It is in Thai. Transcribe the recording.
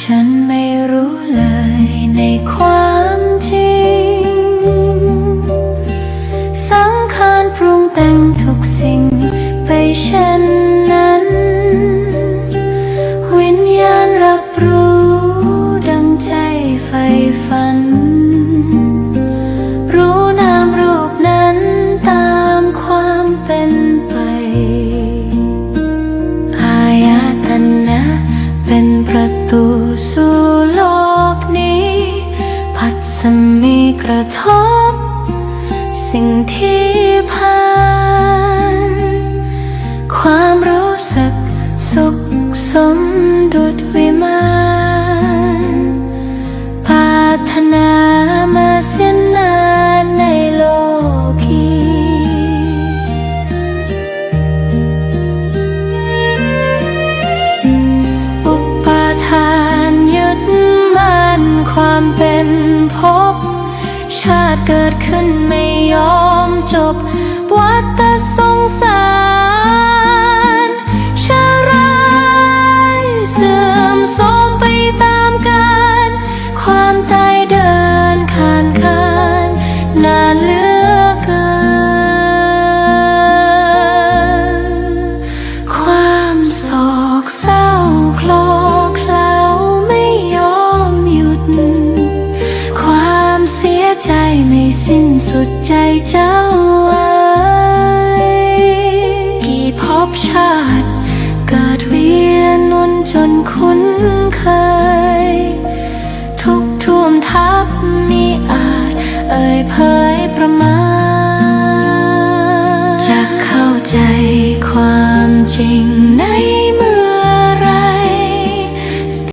ฉันไม่รู้เลยในความจริง สังขารปรุงแต่งทุกสิ่งไปเช่นนั้น วิญญาณรับรู้ดังใจใฝ่ฝัน เป็นประตูสู่โลกนี้ พัดสมีกระทบ สิ่งที่ผ่าน ความรู้สึกสุขสม พบ ชาติเกิดขึ้นไม่ยอม ใจไม่สิ้นสุดใจเจ้าเอ๋ยกี่ภพชาติ เกิดเวียนวนจนคุ้นเคย ทุกท่วมทับมีอาจ เอ่ยเผยประมาณจะเข้าใจความจริงใน